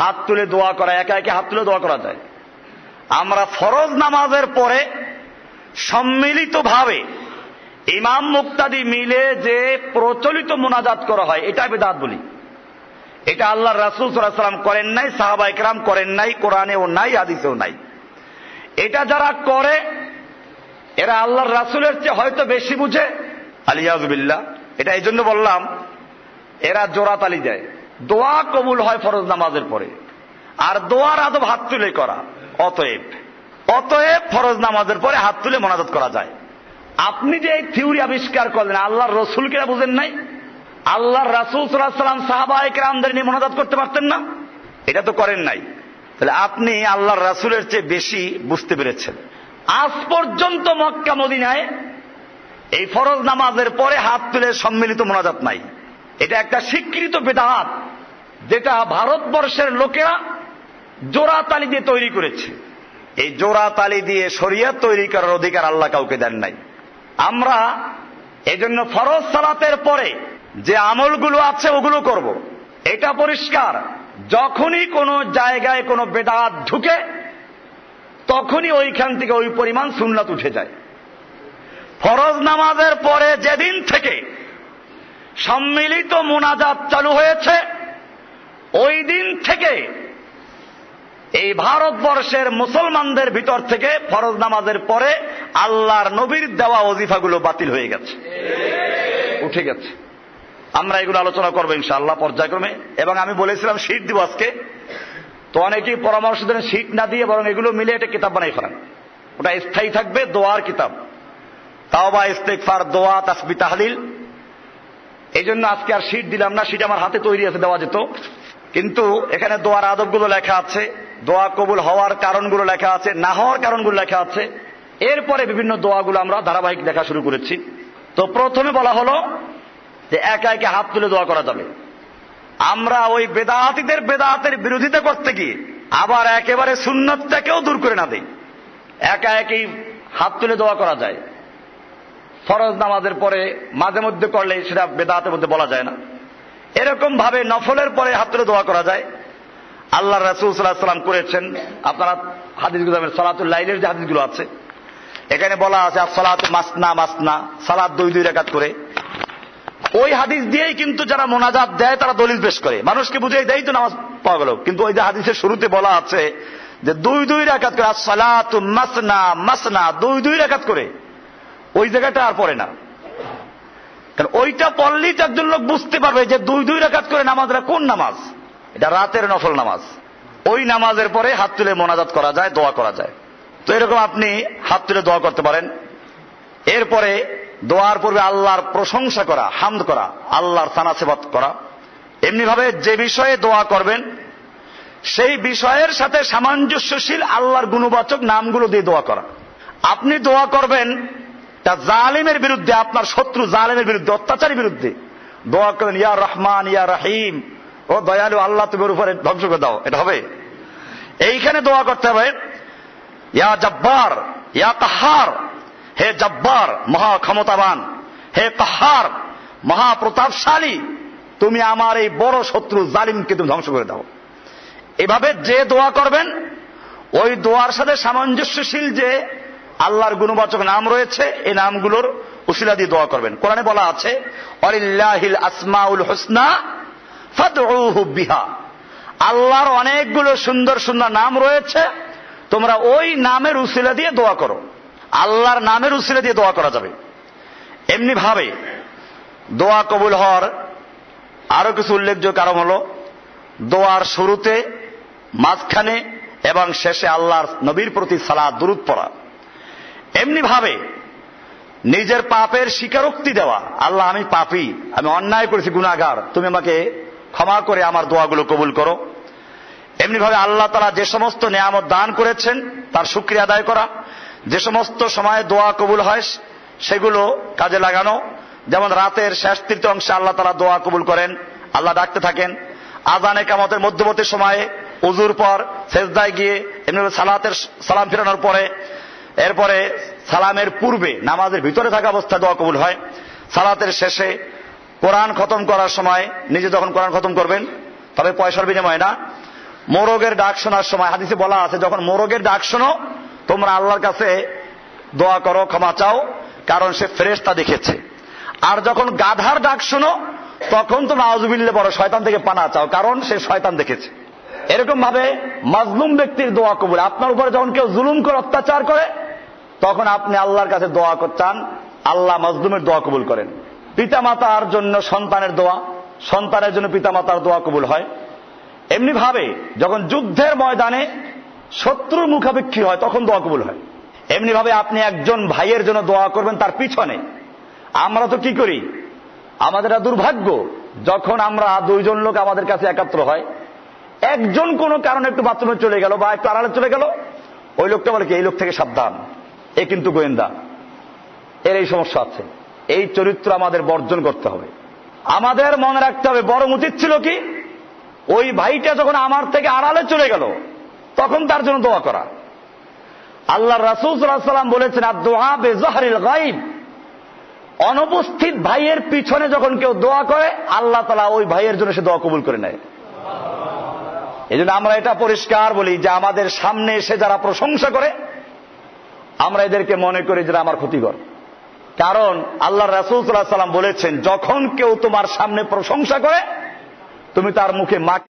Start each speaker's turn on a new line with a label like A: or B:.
A: হাত তুলে দোয়া করা, একা একে হাত তুলে দোয়া করা যায়। আমরা ফরজ নামাজের পরে সম্মিলিতভাবে ইমাম মুক্তাদি মিলে যে প্রচলিত মোনাজাত করা হয়, এটা বেদাত বলি। এটা আল্লাহ রাসুল সাল্লাম করেন নাই, সাহাবা একরাম করেন নাই, কোরআনেও নাই আদিসেও নাই। এটা যারা করে, এরা আল্লাহর রাসুলের চেয়ে হয়তো বেশি বুঝে। আলিয়াজবিল্লা এটা এই জন্য বললাম, এরা জোড়া তালি দেয় কবুল হয় ফরজ নামাজের পরে। আর দোয়ার আদব হাত তুলে করা, অতএব। অতএব ফরজ নামাজের পরে হাত তুলে মোনাজাত করা যায়। আপনি যে এই থিওরি আবিষ্কার করলেন, আল্লাহর রসুলকে বুঝেন নাই? আল্লাহর রাসুল সাল্লাম সাহাবা একরামদের নিয়ে মোনাজাত করতে পারতেন না? এটা তো করেন নাই। তাহলে আপনি আল্লাহর রাসুলের চেয়ে বেশি বুঝতে পেরেছেন। আজ পর্যন্ত মক্কা মদিনায় এই ফরজ নামাজের পরে হাত তুলে সম্মিলিত মোনাজাত নাই। এটা একটা স্বীকৃত বেদাহাত যেটা ভারতবর্ষের লোকেরা জোড়া তালি দিয়ে তৈরি করেছে। এই জোড়া তালি দিয়ে শরিয়ত তৈরি করার অধিকার আল্লাহ কাউকে দেন নাই। আমরা এজন্য ফরজ সালাতের পরে যে আমলগুলো আছে ওগুলো করব। এটা পরিষ্কার। যখনই কোনো জায়গায় কোনো বেদাত ঢুকে, তখনই ওইখান থেকে ওই পরিমাণ সুন্নাত উঠে যায়। ফরজ নামাজের পরে যেদিন থেকে সম্মিলিত মোনাজাত চালু হয়েছে ওই দিন থেকে এই ভারতবর্ষের মুসলমানদের ভিতর থেকে ফরজ নামাজের পরে আল্লাহর নবীর দেওয়া অজিফাগুলো বাতিল হয়ে গেছে। উঠে গেছে। আমরা এগুলো আলোচনা করব ইনশাআল্লাহ পর্যায়ক্রমে। এবং আমি বলেছিলাম শীত দিব আজকে তো অনেকেই পরামর্শ দেন শীত না দিয়ে বরং এগুলো মিলে একটা কিতাব বানাই ফেলেন। ওটা স্থায়ী থাকবে, দোয়ার কিতাব। তাও বা ইস্তেকফার দোয়া, তাসবি, তাহলিল। এই জন্য আজকে আর শীট দিলাম না শীট আমার হাতে তৈরি আছে, দেওয়া যেত। কিন্তু এখানে দোয়ার আদবগুলো লেখা আছে, দোয়া কবুল হওয়ার কারণগুলো লেখা আছে, না হওয়ার কারণগুলো লেখা আছে। এরপরে বিভিন্ন দোয়াগুলো আমরা ধারাবাহিক দেখা শুরু করেছি। তো প্রথমে বলা হলো যে একা একে হাত তুলে দোয়া করা যাবে। আমরা ওই বেদাহাতিদের বেদাহাতের বিরোধিতা করতে গিয়ে আবার একেবারে সুন্নতটাকেও দূর করে না দেই। একা একই হাত তুলে দোয়া করা যায়। ফরজ নামাজের পরে মাঝে মধ্যে করলে সেটা বেদাহাতের মধ্যে বলা যায় না। এরকম ভাবে নফলের পরে হাত তুলে দোয়া করা যায়। আল্লাহ রাসুল সাল্লাহ সাল্লাম করেছেন। আপনারা হাদিসগুলো সালাতুল লাইলের যে হাদিসগুলো আছে, এখানে বলা আছে সালাত মাসনা মাসনা, সালাত দুই দুই রেখাত করে। ওই হাদিস দিয়েই কিন্তু যারা মোনাজাত দেয়, তারা দলিল পেশ করে। মানুষকে বুঝিয়ে দেয় তো নামাজ পাওয়া গেল। কিন্তু ওই যে হাদিসের শুরুতে বলা আছে যে দুই দুই রেখাত করে সালাত মাসনা মাসনা, দুই দুই রেখাত করে। ওই জায়গাটা আর পড়ে না। কারণ ওইটা পড়লেই তো একজন লোক বুঝতে পারবে যে দুই দুই রেখাত করে নামাজটা কোন নামাজ? এটা রাতের নফল নামাজ। ওই নামাজের পরে হাত তুলে মোনাজাত করা যায়, দোয়া করা যায়। তো এরকম আপনি হাত তুলে দোয়া করতে পারেন। এরপরে দোয়ার পূর্বে আল্লাহর প্রশংসা করা, হামদ করা, আল্লাহর সানাসেবাত করা। এমনি ভাবে যে বিষয়ে দোয়া করবেন, সেই বিষয়ের সাথে সামঞ্জস্যশীল আল্লাহর গুণবাচক নামগুলো দিয়ে দোয়া করা। আপনি দোয়া করবেন তা জালিমের বিরুদ্ধে, আপনার শত্রু জালিমের বিরুদ্ধে, অত্যাচারের বিরুদ্ধে। দোয়া করেন, ইয়া রহমান, ইয়া রাহিম। ও দয়ালু আল্লাহ, তুমি উপরে ধ্বংস করে দাও। এটা হবে? এইখানে দোয়া করতে হবে, ইয়া জব্বার, ইয়া তাহার। হে জব্বার মহা ক্ষমতাবান হে তাহার মহা প্রতাপশালী তুমি আমার এই বড় শত্রু, জালিমকে তুমি ধ্বংস করে দাও। এভাবে যে দোয়া করবেন, ওই দোয়ার সাথে সামঞ্জস্যশীল যে আল্লাহর গুণবাচক নাম রয়েছে, এই নামগুলোর উশিলা দিয়ে দোয়া করবেন। কোরআনে বলা আছে, অলিল্লাহিল আসমাউল হোসনা বিহা। আল্লাহর অনেকগুলো সুন্দর সুন্দর নাম রয়েছে, তোমরা ওই নামের উশিলা দিয়ে দোয়া করো। আল্লাহর নামের উশিলা দিয়ে দোয়া করা যাবে। এমনি ভাবে দোয়া কবুল হওয়ার আরও কিছু উল্লেখযোগ্য কারণ হল, দোয়ার শুরুতে, মাঝখানে এবং শেষে আল্লাহর নবীর প্রতি সালা দূরত পড়া। এমনি ভাবে নিজের পাপের স্বীকারোক্তি দেওয়া, আল্লাহ আমি পাপি, আমি অন্যায় করেছি গুণাগার তুমি আমাকে ক্ষমা করে আমার দোয়াগুলো কবুল করো। এমনি ভাবে আল্লাহ তারা যে সমস্ত নিয়ামত দান করেছেন, তার সুক্রিয়া আদায় করা। যে সমস্ত সময়ে দোয়া কবুল হয়, সেগুলো কাজে লাগানো। যেমন রাতের শেষ তৃতীয় অংশে আল্লাহ তারা দোয়া কবুল করেন, আল্লাহ ডাকতে থাকেন। আজানে কামতের মধ্যবর্তী সময়ে উজুর পর শেষদায় গিয়ে এমনি সালাতের সালাম ফেরানোর পরে এরপরে সালামের পূর্বে নামাজের ভিতরে থাকা অবস্থায় দোয়া কবুল হয়। সালাতের শেষে কোরআন খতম করার সময়, নিজে যখন কোরআন খতম করবেন, তবে পয়সার বিনিময় না, মোরগের ডাক শোনার সময়, হাদিসে বলা আছে, যখন মোরগের ডাক শোনো, তোমরা আল্লাহর কাছে দোয়া করো, ক্ষমা চাও, কারণ সে ফেরেশতা দেখেছে। আর যখন গাধার ডাক শোনো, তখন তোমরা আউজবিল্লে বড় শয়তান থেকে পানা চাও, কারণ সে শয়তান দেখেছে। এরকম ভাবে মাজলুম ব্যক্তির দোয়া কবুল। আপনার উপরে যখন কেউ জুলুম করে, অত্যাচার করে তখন আপনি আল্লাহর কাছে দোয়া চান আল্লাহ মাজলুমের দোয়া কবুল করেন। পিতামাতার জন্য সন্তানের দোয়া, সন্তানের জন্য পিতামাতার দোয়া কবুল হয়। এমনি ভাবে যখন যুদ্ধের ময়দানে শত্রুর মুখাপেক্ষী হয়, তখন দোয়া কবুল হয়। এমনি ভাবে আপনি একজন ভাইয়ের জন্য দোয়া করবেন তার পিছনে। আমরা তো কি করি? আমাদের দুর্ভাগ্য, যখন আমরা দুইজন লোক আমাদের কাছে একাত্র হয়, একজন কোনো কারণে একটু বাথরুমে চলে গেল বা একটু আড়ালে চলে গেল, ওই লোকটা বলে কি, এই লোক থেকে সাবধান। এ কিন্তু গোয়েন্দা। এর এই সমস্যা আছে। এই চরিত্র আমাদের বর্জন করতে হবে। আমাদের মনে রাখতে হবে বরং উচিত ছিল কি? ওই ভাইটা যখন আমার থেকে আড়ালে চলে গেল, তখন তার জন্য দোয়া করা। আল্লাহ রাসুল বলেছেন আর দোয়া বেজাহারিল গাইব অনুপস্থিত ভাইয়ের পিছনে যখন কেউ দোয়া করে, আল্লাহ তালা ওই ভাইয়ের জন্য সে দোয়া কবুল করে নেয়। এই আমরা এটা পরিষ্কার বলি যে আমাদের সামনে এসে যারা প্রশংসা করে আমরা এদেরকে মনে করি যে আমার ক্ষতিকর। কারণ আল্লাহ রাসুল সাল্লাহ সাল্লাম বলেছেন, যখন কেউ তোমার সামনে প্রশংসা করে, তুমি তার মুখে মা